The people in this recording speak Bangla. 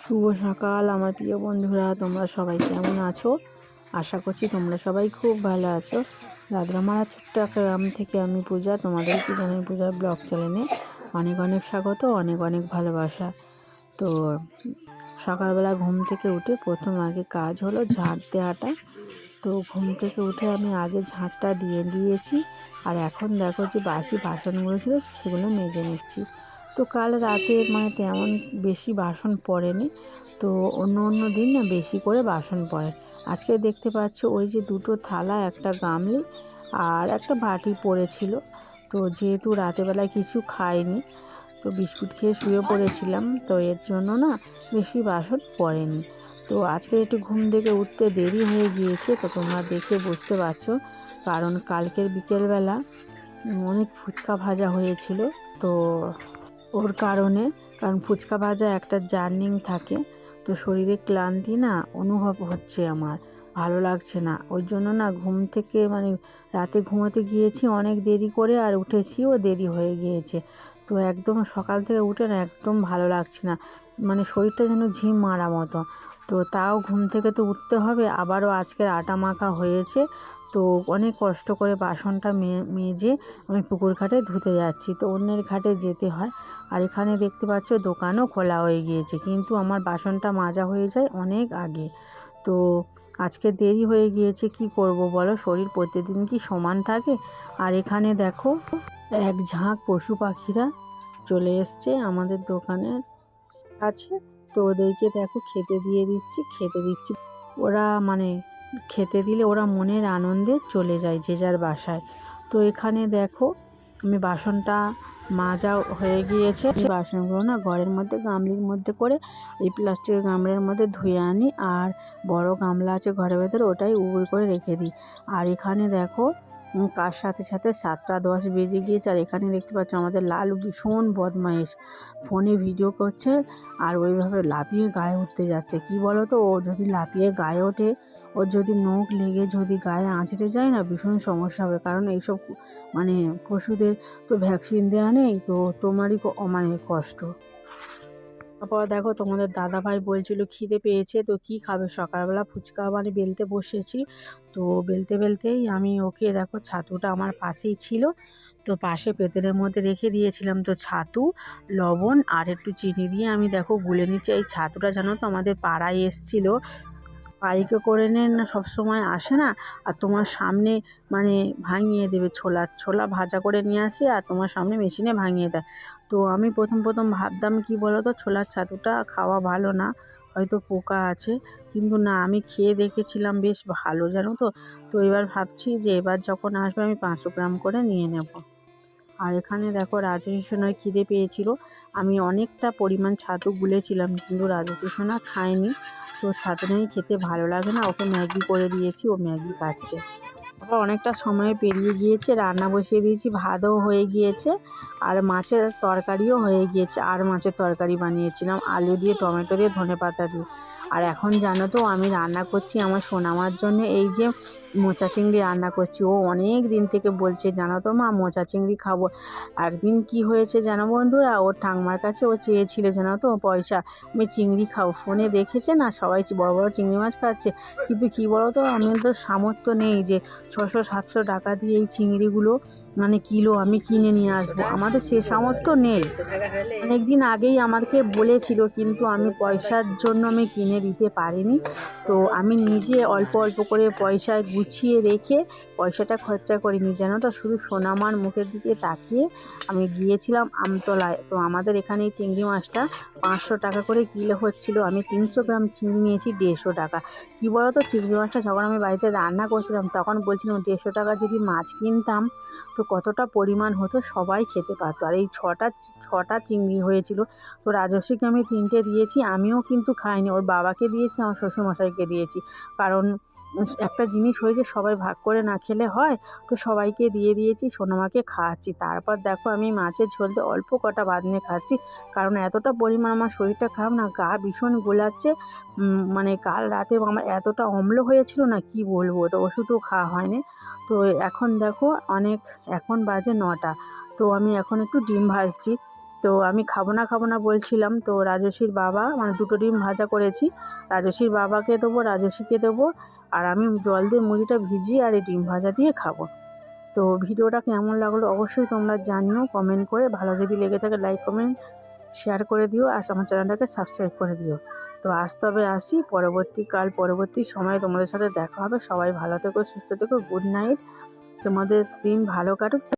শুভ সকাল, আমার প্রিয় বন্ধুরা, তোমরা সবাই কেমন আছো? আশা করছি তোমরা সবাই খুব ভালো আছো। রাদ্রামারা ছোট্ট গ্রাম থেকে আমি পূজা তোমাদের কি জানাই পূজার ব্লগ চ্যানেলে অনেক অনেক স্বাগত, অনেক অনেক ভালোবাসা। তো, সকালবেলা ঘুম থেকে উঠে প্রথম আগে কাজ হলো ঝাঁট দেওয়াটা। তো ঘুম থেকে উঠে আমি আগে ঝাঁটটা দিয়ে দিয়েছি। আর এখন দেখো যে বাসি বাসনগুলো ছিল সেগুলো মেজে নিচ্ছি। তো কাল রাতে মানে তেমন বেশি বাসন পড়েনি, তো অন্য অন্য দিন না বেশি করে বাসন পড়ে। আজকে দেখতে পাচ্ছ ওই যে দুটো থালা, একটা গামলি আর একটা বাটি পড়েছিল। তো যেহেতু রাতেবেলায় কিছু খাইনি, তো বিস্কুট খেয়ে শুয়ে পড়েছিলাম, তো এর জন্য না বেশি বাসন পড়েনি। তো আজকে একটু ঘুম থেকে উঠতে দেরি হয়ে গিয়েছে, তো তোমরা দেখে বুঝতে পারছ, কারণ কালকের বিকেলবেলা অনেক ফুচকা ভাজা হয়েছিল। তো ওর কারণে, কারণ ফুচকা ভাজা একটা জার্নিং থাকে, তো শরীরে ক্লান্তি না অনুভব হচ্ছে আমার। ভালো লাগছে না। ওই জন্য না ঘুম থেকে মানে রাতে ঘুমোতে গিয়েছি অনেক দেরি করে আর উঠেছিও দেরি হয়ে গিয়েছে। তো একদম সকাল থেকে উঠে না একদম ভালো লাগছে না। মানে শরীরটা যেন ঝিম মারা মতো। তো তাও ঘুম থেকে তো উঠতে হবে। আবারও আজকের আটা মাখা হয়েছে। তো অনেক কষ্ট করে বাসনটা মেজে আমি পুকুর ঘাটে ধুতে যাচ্ছি। তো অন্যের ঘাটে যেতে হয়। আর এখানে দেখতে পাচ্ছ দোকানও খোলা হয়ে গিয়েছে। কিন্তু আমার বাসনটা মাজা হয়ে যায় অনেক আগে। তো আজকে দেরি হয়ে গিয়েছে, কি করব বলো? শরীর প্রতিদিন কি সমান থাকে? আর এখানে দেখো, এক ঝাঁক পশু পাখিরা চলে এসছে আমাদের দোকানের কাছে। তো ওদেরকে দেখো, খেতে দিয়ে দিচ্ছি, খেতে দিচ্ছি। ওরা মানে খেতে দিলে ওরা মনের আনন্দে চলে যায় যে যার বাসায়। তো এখানে দেখো, আমি বাসনটা মাজা হয়ে গিয়েছে। বাসনগুলো না ঘরের মধ্যে, গামলির মধ্যে করে এই প্লাস্টিকের গামলার মধ্যে ধুয়ে আনি। আর বড় গামলা আছে ঘরের ভেতরে, ওটাই উবুর করে রেখে দিই। আর এখানে দেখো কার সাথে সাথে সাতটা দশ বেজে গিয়েছে। আর এখানে দেখতে পাচ্ছ আমাদের লালু ভীষণ বদমাইশ। ফোনে ভিডিও করছে আর ওইভাবে লাফিয়ে গায়ে উঠতে যাচ্ছে। কি বলো তো ও যদি লাফিয়ে গায়ে ওঠে ওর যদি নখ লেগে যদি গায়ে আঁচড়ে যায় না, ভীষণ সমস্যা হবে। কারণ এইসব মানে পশুদের তো ভ্যাকসিন দেওয়া নেই, তো তোমারই মানে কষ্ট। তারপর দেখো তোমাদের দাদা ভাই বলছিল, খিদে পেয়েছে, তো কি খাবে? সকালবেলা ফুচকা মানে বেলতে বসেছি। তো বেলতে বেলতেই আমি ওকে দেখো ছাতুটা আমার পাশেই ছিল, তো পাশে পেতেনের মধ্যে রেখে দিয়েছিলাম। তো ছাতু, লবণ আর একটু চিনি দিয়ে আমি দেখো গুলে নিচ্ছি। এই ছাতুটা জানো তো আমাদের পাড়ায় এসছিলো বাইকে করে নেন না সবসময় আসে না। আর তোমার সামনে মানে ভাঙিয়ে দেবে ছোলা। ছোলা ভাজা করে নিয়ে আসে আর তোমার সামনে মেশিনে ভাঙিয়ে দেয়। তো আমি প্রথম প্রথম ভাবতাম, কি বলো তো ছোলার ছাতুটা খাওয়া ভালো না, হয়তো পোকা আছে। কিন্তু না, আমি খেয়ে দেখেছিলাম বেশ ভালো, জানো তো? তো এবার ভাবছি যে এবার যখন আসবে, আমি পাঁচশো গ্রাম করে নিয়ে নেব। আর এখানে দেখো রাজকৃষ্ণের খিদে পেয়েছিল। আমি অনেকটা পরিমাণ ছাতু গুলেছিলাম, কিন্তু রাজকৃষ্ণা খায়নি। তো ছাতু নেই খেতে ভালো লাগে না, ওকে ম্যাগি করে দিয়েছি, ও ম্যাগি খাচ্ছে। আবার অনেকটা সময় পেরিয়ে গিয়েছে, রান্না বসিয়ে দিয়েছি, ভাতও হয়ে গিয়েছে, আর মাছের তরকারিও হয়ে গিয়েছে। আর মাছের তরকারি বানিয়েছিলাম, আলু দিয়ে, টমেটো দিয়ে ধনে পাতা দিয়ে। আর এখন জানো তো, আমি রান্না করছি আমার সোনামার জন্য, এই যে মোচা চিংড়ি রান্না করছি। ও অনেক দিন থেকে বলছে, জানো তো মা, মোচা চিংড়ি খাব। একদিন কি হয়েছে জানো বন্ধুরা, ওর ঠাংমার কাছে ও চেয়েছিল, জানো তো, পয়সা আমি চিংড়ি খাও। ফোনে দেখেছে না, সবাই বড় বড় চিংড়ি মাছ খাচ্ছে। কিন্তু কী বলো তো আমি তো সামর্থ্য নেই যে ছশো, সাতশো টাকা দিয়ে এই চিংড়িগুলো মানে কিলো আমি কিনে নিয়ে আসব। আমাদের সে সামর্থ্য নেই। অনেক দিন আগেই আমাকে বলেছিল, কিন্তু আমি পয়সার জন্য আমি কিনে দিতে পারিনি। তো আমি নিজে অল্প অল্প করে পয়সা গুছিয়ে রেখে পয়সাটা খরচা করিনি। যেন তো শুধু সোনামার মুখের দিকে তাকিয়ে আমি গিয়েছিলাম আমতলায়। তো আমাদের এখানে এই চিংড়ি মাছটা পাঁচশো টাকা করে কিলো হচ্ছিল। আমি তিনশো গ্রাম চিংড়ি নিয়েছি, দেড়শো টাকা। কী বলো তো চিংড়ি মাছটা যখন আমি বাড়িতে রান্না করছিলাম, তখন বলছিলাম, দেড়শো টাকা যদি মাছ কিনতাম, তো কতটা পরিমাণ হতো? সবাই খেতে পারতো। আর এই ছটা ছটা চিংড়ি হয়েছিল। তো রাজস্বীকে আমি তিনটে দিয়েছি, আমিও কিন্তু খাইনি। ওর বাবাকে দিয়েছি, আমার শ্বশুরমশাইকে দিয়েছি। কারণ একটা জিনিস হয়েছে সবাই ভাগ করে না খেলে হয়, তো সবাইকে দিয়ে দিয়েছি, সোনামাকে খাওয়াচ্ছি। তারপর দেখো আমি মাছের ঝোলতে অল্প কটা ভাত নিয়ে খাচ্ছি। কারণ এতটা পরিমাণ আমার শরীরটা খারাপ না, গা ভীষণ গোলাচ্ছে। মানে কাল রাতে আমার এতটা অম্ল হয়েছিল না, কি বলব? তো ওষুধও খাওয়া হয়নি। তো এখন দেখো, অনেক, এখন বাজে নটা। তো আমি এখন একটু ডিম ভাজছি। তো আমি খাব না খাব না বলছিলাম, তো রাজস্বীর বাবা মানে দুটো ডিম ভাজা করেছি। রাজস্বীর বাবাকে দেবো রাজস্বীকে দেবো, আর আমি জল দিয়ে মুড়িটা ভিজিয়ে আর এই ডিম ভাজা দিয়ে খাব। তো ভিডিওটা কেমন লাগল অবশ্যই তোমরা জানিও কমেন্ট করে। ভালো যদি লেগে থাকে লাইক কমেন্ট শেয়ার করে দিও, আর আমার চ্যানেলটাকে সাবস্ক্রাইব করে দিও। তো আজ তবে আসি পরবর্তীকাল পরবর্তী সময়ে তোমাদের সাথে দেখা হবে। সবাই ভালো থেকো, সুস্থ থেকো গুড নাইট তোমাদের দিন ভালো কাটুক।